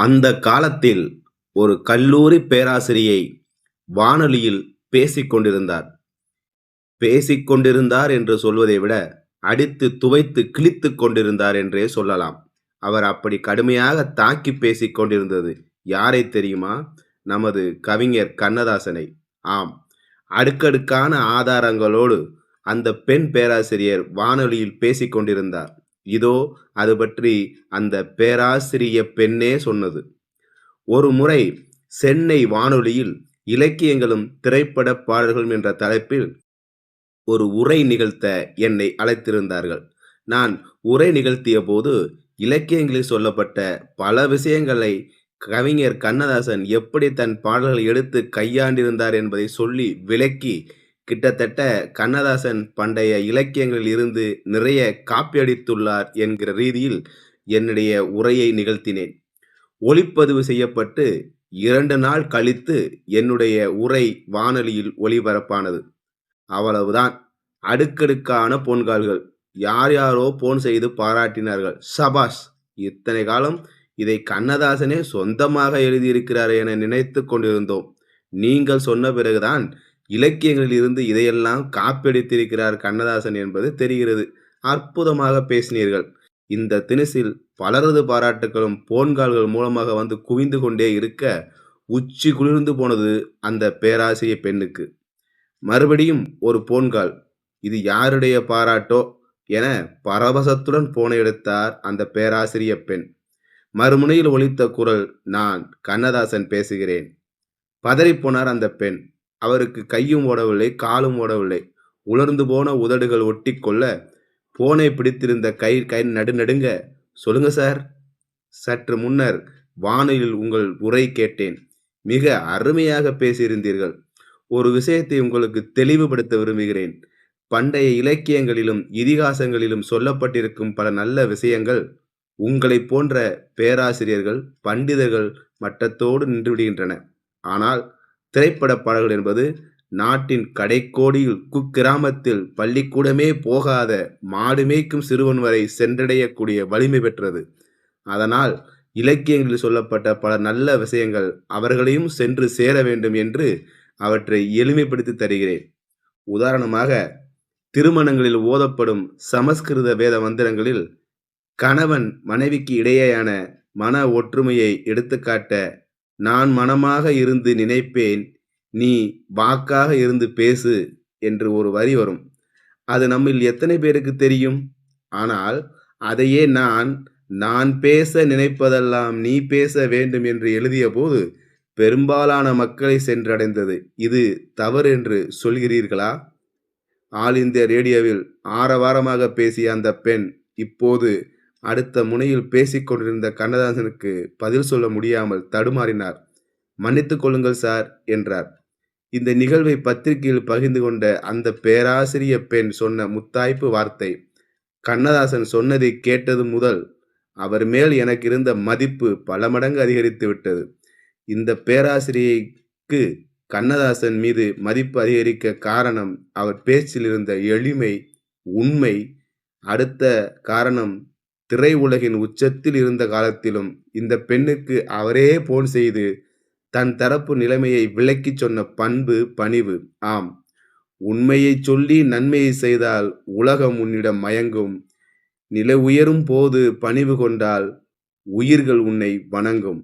அந்த காலத்தில் ஒரு கல்லூரி பேராசிரியை வானொலியில் பேசிக் கொண்டிருந்தார். கொண்டிருந்தார் என்று சொல்வதை விட, அடித்து துவைத்து கிழித்துக் கொண்டிருந்தார் என்றே சொல்லலாம். அவர் அப்படி கடுமையாக தாக்கிப் பேசிக் கொண்டிருந்தது யாரை தெரியுமா? நமது கவிஞர் கண்ணதாசனை. ஆம், அடுக்கடுக்கான ஆதாரங்களோடு அந்த பெண் பேராசிரியர் வானொலியில் பேசிக் கொண்டிருந்தார். இதோ அது பற்றி அந்த பேராசிரிய பெண்ணே சொன்னது. ஒரு முறை சென்னை வானொலியில் இலக்கியங்களும் திரைப்பட பாடல்களும் என்ற தலைப்பில் ஒரு உரை நிகழ்த்த என்னை அழைத்திருந்தார்கள். நான் உரை நிகழ்த்தியபோது, இலக்கியங்களில் சொல்லப்பட்ட பல விஷயங்களை கவிஞர் கண்ணதாசன் எப்படி தன் பாடல்களை எடுத்து கையாண்டிருந்தார் என்பதை சொல்லி விளக்கி, கிட்டத்தட்ட கண்ணதாசன் பண்டைய இலக்கியங்களில் இருந்து நிறைய காப்பியடித்துள்ளார் என்கிற ரீதியில் என்னுடைய உரையை நிகழ்த்தினேன். ஒளிப்பதிவு செய்யப்பட்டு இரண்டு நாள் கழித்து என்னுடைய உரை வானொலியில் ஒளிபரப்பானது அவ்வளவுதான். அடுக்கடுக்கான போன்கால்கள். யார் யாரோ போன் செய்து பாராட்டினார்கள். சபாஷ்! இத்தனை காலம் இதை கண்ணதாசனே சொந்தமாக எழுதியிருக்கிறார் என நினைத்து கொண்டிருந்தோம். நீங்கள் சொன்ன பிறகுதான் இலக்கியங்களில் இருந்து இதையெல்லாம் காப்பியடித்திருக்கிறார் கண்ணதாசன் என்பது தெரிகிறது. அற்புதமாக பேசினீர்கள். இந்த தினசில் பலரது பாராட்டுகளும் போன்கால்கள் மூலமாக வந்து குவிந்து கொண்டே இருக்க, உச்சி குளிர்ந்து போனது அந்த பேராசிரியப் பெண்ணுக்கு. மறுபடியும் ஒரு போன்கால். இது யாருடைய பாராட்டோ என பரவசத்துடன் போனை எடுத்தார் அந்த பேராசிரியப் பெண். மறுமுனையில் ஒலித்த குரல் நான் கண்ணதாசன் பேசுகிறேன். பதறிப்போனார் அந்தப் பெண். அவருக்கு கையும் ஓடவில்லை, காலும் ஓடவில்லை. உலர்ந்து போன உதடுகள் ஒட்டி கொள்ள போனை பிடித்திருந்த கை கை நடுநடுங்க. சொல்லுங்க சார். சற்று முன்னர் வானொலியில் உங்கள் உரை கேட்டேன். மிக அருமையாக பேசியிருந்தீர்கள். ஒரு விஷயத்தை உங்களுக்கு தெளிவுபடுத்த விரும்புகிறேன். பண்டைய இலக்கியங்களிலும் இதிகாசங்களிலும் சொல்லப்பட்டிருக்கும் பல நல்ல விஷயங்கள், உங்களைப் போன்ற பேராசிரியர்கள், பண்டிதர்கள் மட்டத்தோடு நின்றுவிடுகின்றன. ஆனால் திரைப்படப் பாடல்கள் என்பது நாட்டின் கடைக்கோடியில் குக்கிராமத்தில் பள்ளிக்கூடமே போகாத மாடு மேய்க்கும் சிறுவன் வரை சென்றடையக்கூடிய வலிமை பெற்றது. அதனால் இலக்கியங்களில் சொல்லப்பட்ட பல நல்ல விஷயங்கள் அவர்களையும் சென்று சேர வேண்டும் என்று அவற்றை எளிமைப்படுத்தி தருகிறேன். உதாரணமாக, திருமணங்களில் ஓதப்படும் சமஸ்கிருத வேத மந்திரங்களில் கணவன் மனைவிக்கு இடையேயான மன ஒற்றுமையை எடுத்துக்காட்ட, நான் மனமாக இருந்து நினைப்பேன், நீ வாக்காக இருந்து பேசு என்று ஒரு வரி வரும். அது நம்மில் எத்தனை பேருக்கு தெரியும்? ஆனால் அதையே நான், நான் பேச நினைப்பதெல்லாம் நீ பேச வேண்டும் என்று எழுதியபோது, பெரும்பாலான மக்களை சென்றடைந்தது. இது தவறு என்று சொல்கிறீர்களா? ஆல் இந்தியா ரேடியோவில் ஆரவாரமாக பேசிய அந்த பெண், இப்போது அடுத்த முனையில் பேசிக்கொண்டிருந்த கண்ணதாசனுக்கு பதில் சொல்ல முடியாமல் தடுமாறினார். மன்னித்துக் கொள்ளுங்கள் சார் என்றார். இந்த நிகழ்வை பத்திரிகையில் பகிர்ந்து கொண்ட அந்த பேராசிரியப் பெண் சொன்ன முத்தாய்ப்பு வார்த்தை, கண்ணதாசன் சொன்னதைக் கேட்டது முதல் அவர் மேல் எனக்கு இருந்த மதிப்பு பல மடங்கு அதிகரித்து விட்டது. இந்த பேராசிரியைக்கு கண்ணதாசன் மீது மதிப்பு அதிகரிக்க காரணம் அவர் பேச்சில் இருந்த எளிமை, உண்மை. அடுத்த காரணம் திரையுலகின் உச்சத்தில் இருந்த காலத்திலும் இந்த பெண்ணுக்கு அவரே போன் செய்து தன் தரப்பு நிலைமையை விளக்கிச் சொன்ன பண்பு, பணிவு. ஆம், உண்மையை சொல்லி நன்மையை செய்தால் உலகம் உன்னிடம் மயங்கும். நிலை உயரும் போது பணிவு கொண்டால் உயிர்கள் உன்னை வணங்கும்.